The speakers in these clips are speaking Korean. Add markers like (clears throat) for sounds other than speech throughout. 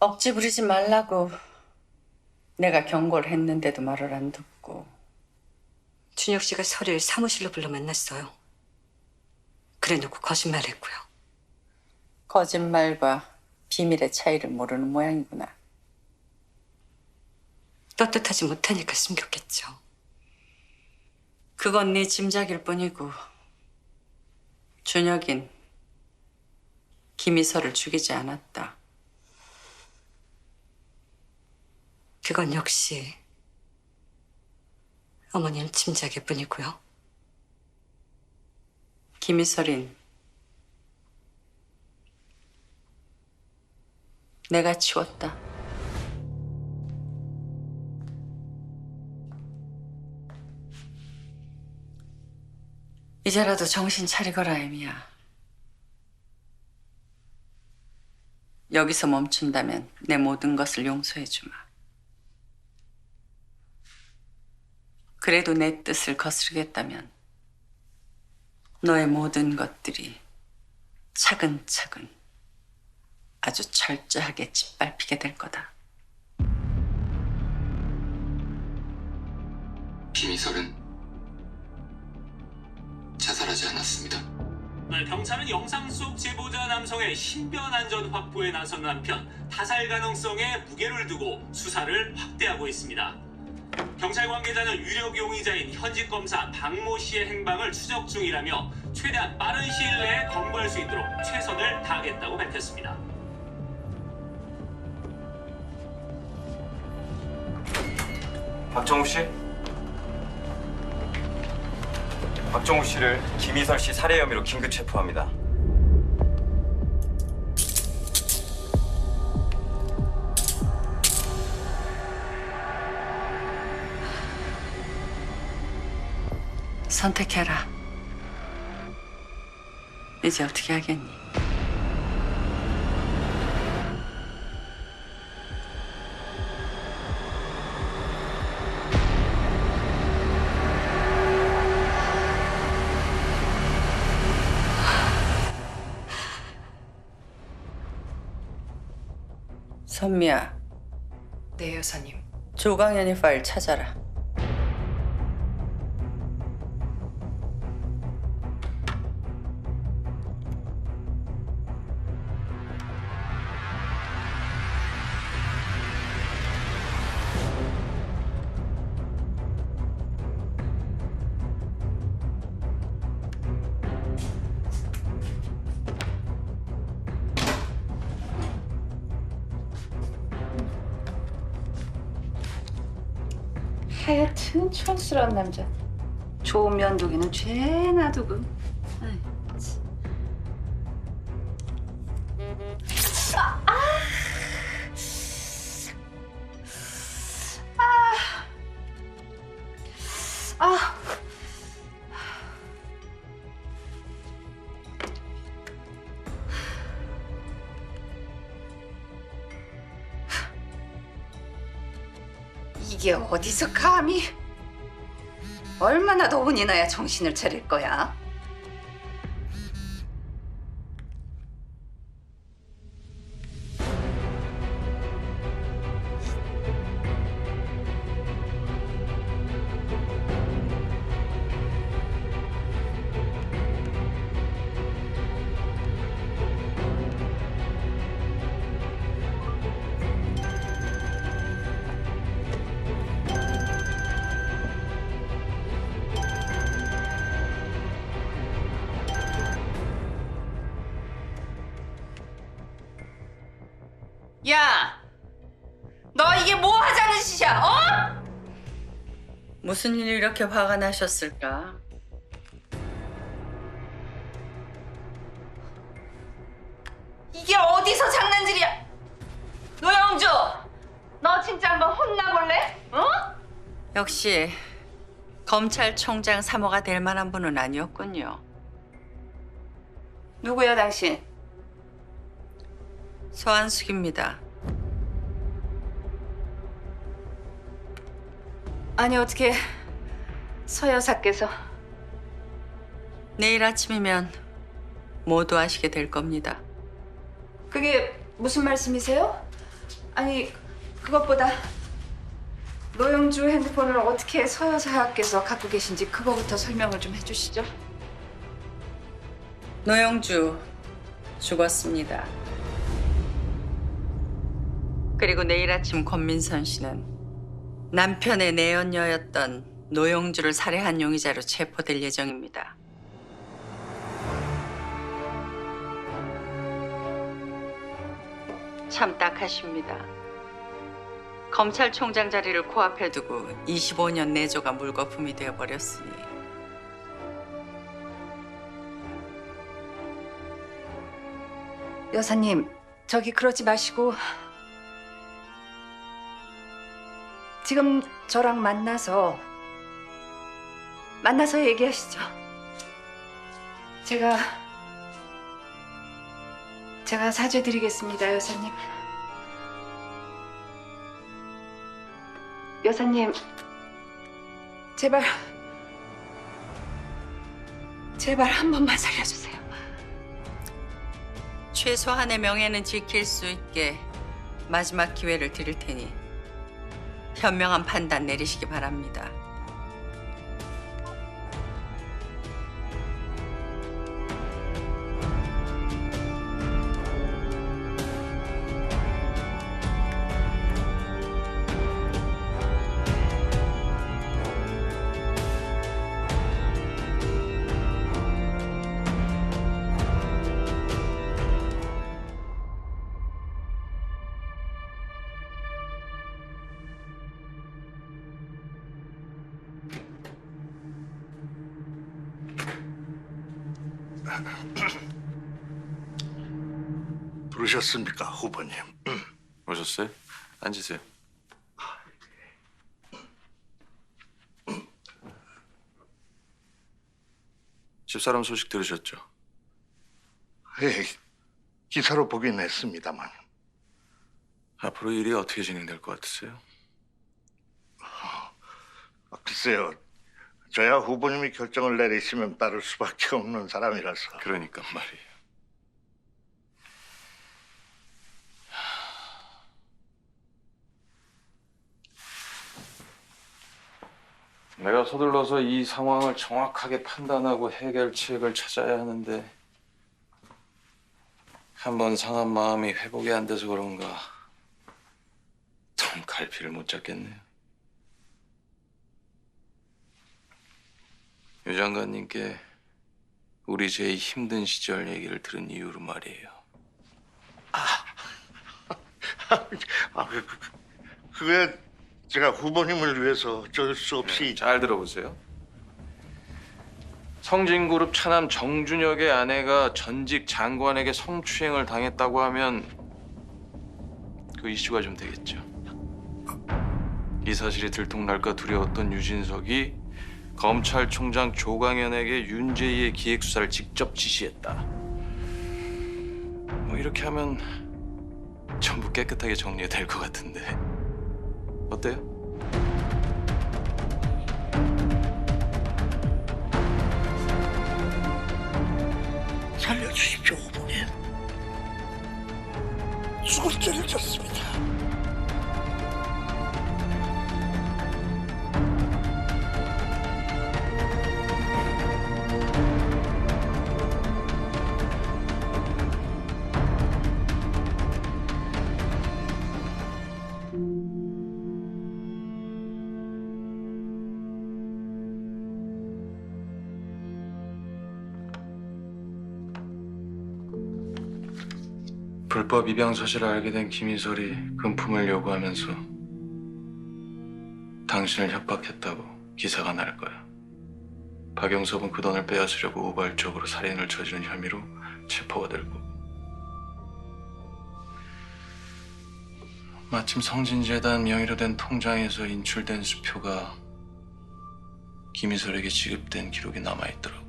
억지 부리지 말라고 내가 경고를 했는데도 말을 안 듣고 준혁 씨가 설이를 사무실로 불러 만났어요. 그래 놓고 거짓말했고요. 거짓말과 비밀의 차이를 모르는 모양이구나. 떳떳하지 못하니까 숨겼겠죠. 그건 네 짐작일 뿐이고 준혁인 김희설을 죽이지 않았다. 그건 역시 어머님 짐작일 뿐이고요. 김희설인 내가 치웠다. 이제라도 정신 차리거라, 애미야. 여기서 멈춘다면 내 모든 것을 용서해주마. 그래도 내 뜻을 거스르겠다면 너의 모든 것들이 차근차근 아주 철저하게 짓밟히게 될 거다. 김희설은 자살하지 않았습니다. 네, 경찰은 영상 속 제보자 남성의 신변 안전 확보에 나선 한편 타살 가능성에 무게를 두고 수사를 확대하고 있습니다. 경찰 관계자는 유력 용의자인 현직 검사 박모 씨의 행방을 추적 중이라며 최대한 빠른 시일 내에 검거할 수 있도록 최선을 다하겠다고 밝혔습니다. 박정우 씨? 박정우 씨를 김희설 씨 살해 혐의로 긴급 체포합니다. 선택해라. 이제 어떻게 하겠니? 선미야, 네, 여사님. 조강현의 파일 찾아라. 하여튼 촌스러운 남자. 좋은 면도기는 죄나 두고. 이게 어디서 감히? 얼마나 더 혼이 나야 정신을 차릴 거야? 야, 너 이게 뭐 하자는 짓이야? 어? 무슨 일이 이렇게 화가 나셨을까? 이게 어디서 장난질이야? 노영주, 너 진짜 한번 혼나볼래? 어? 역시 검찰총장 사모가 될 만한 분은 아니었군요. 누구야 당신? 서한숙입니다. 아니 어떻게 서 여사께서 내일 아침이면 모두 아시게 될 겁니다. 그게 무슨 말씀이세요? 아니 그것보다 노영주 핸드폰을 어떻게 서 여사께서 갖고 계신지 그거부터 설명을 좀 해주시죠. 노영주 죽었습니다. 그리고 내일 아침 권민선 씨는 남편의 내연녀였던 노영주를 살해한 용의자로 체포될 예정입니다. 참 딱하십니다. 검찰총장 자리를 코앞에 두고 25년 내조가 물거품이 되어버렸으니 여사님 저기 그러지 마시고 지금 저랑 만나서 만나서 얘기하시죠. 제가 제가 사죄드리겠습니다, 여사님. 여사님, 제발 제발 한 번만 살려주세요. 최소한의 명예는 지킬 수 있게 마지막 기회를 드릴 테니 현명한 판단 내리시기 바랍니다. (clears throat) 부르셨습니까, 후보님? 오셨어요? 앉으세요. 집사람 소식 들으셨죠? 예, 기사로 보긴 했습니다만 앞으로 일이 어떻게 진행될 것 같으세요? 아, 글쎄요, 저야 후보님이 결정을 내리시면 따를 수밖에 없는 사람이라서 그러니까 말이에요. 내가 서둘러서 이 상황을 정확하게 판단하고 해결책을 찾아야 하는데 한 번 상한 마음이 회복이 안 돼서 그런가 좀 갈피를 못 잡겠네요. 유 장관님께 우리 제일 힘든 시절 얘기를 들은 이유로 말이에요. 아, 그, 그, 그게 제가 후보님을 위해서 어쩔 수 없이 네, 잘 들어보세요. 성진그룹 차남 정준혁의 아내가 전직 장관에게 성추행을 당했다고 하면 그 이슈가 좀 되겠죠. 이 사실이 들통날까 두려웠던 유진석이 검찰총장 조강현에게 윤재희의 기획 수사를 직접 지시했다. 뭐 이렇게 하면 전부 깨끗하게 정리될 것 같은데 어때요? 불법 입양 사실을 알게 된 김희설이 금품을 요구하면서 당신을 협박했다고 기사가 날 거야. 박영섭은 그 돈을 빼앗으려고 우발적으로 살인을 저지른 혐의로 체포가 될 거고. 마침 성진재단 명의로 된 통장에서 인출된 수표가 김희설에게 지급된 기록이 남아있더라고.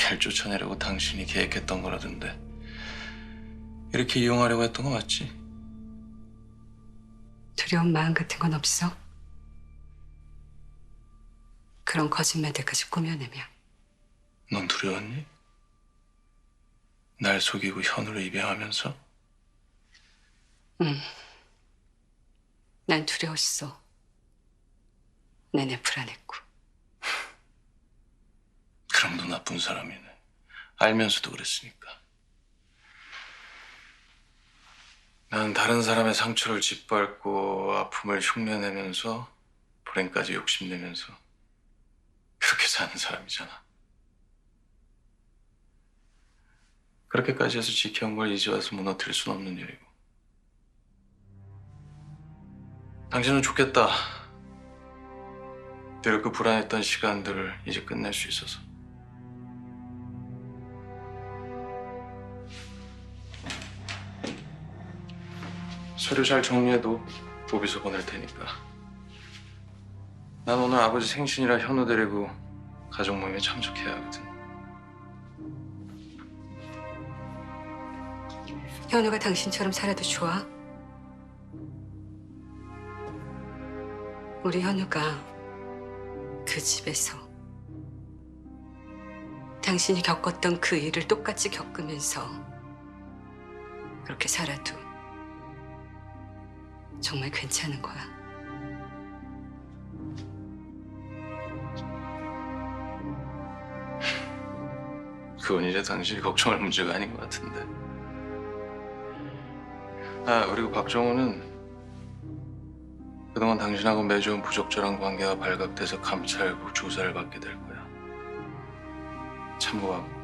걔를 쫓아내려고 당신이 계획했던 거라던데 이렇게 이용하려고 했던 거 맞지? 두려운 마음 같은 건 없어? 그런 거짓말들까지 꾸며내면 넌 두려웠니? 날 속이고 현우를 입양하면서? 난 두려웠어. 내내 불안했고. 그럼도 나쁜 사람이네. 알면서도 그랬으니까. 난 다른 사람의 상처를 짓밟고 아픔을 흉내내면서 불행까지 욕심내면서 그렇게 사는 사람이잖아. 그렇게까지 해서 지켜온 걸 이제 와서 무너뜨릴 순 없는 일이고. 당신은 좋겠다. 늘 그 불안했던 시간들을 이제 끝낼 수 있어서. 서류 잘 정리해도 보비서 보낼 테니까. 난 오늘 아버지 생신이라 현우 데리고 가족 모임에 참석해야 하거든. 현우가 당신처럼 살아도 좋아? 우리 현우가 그 집에서 당신이 겪었던 그 일을 똑같이 겪으면서 그렇게 살아도 정말 괜찮은 거야. 그건 이제 당신이 걱정할 문제가 아닌 것 같은데. 아, 그리고 박정우는 그동안 당신하고 맺어온 부적절한 관계가 발각돼서 감찰국 조사를 받게 될 거야. 참고하고.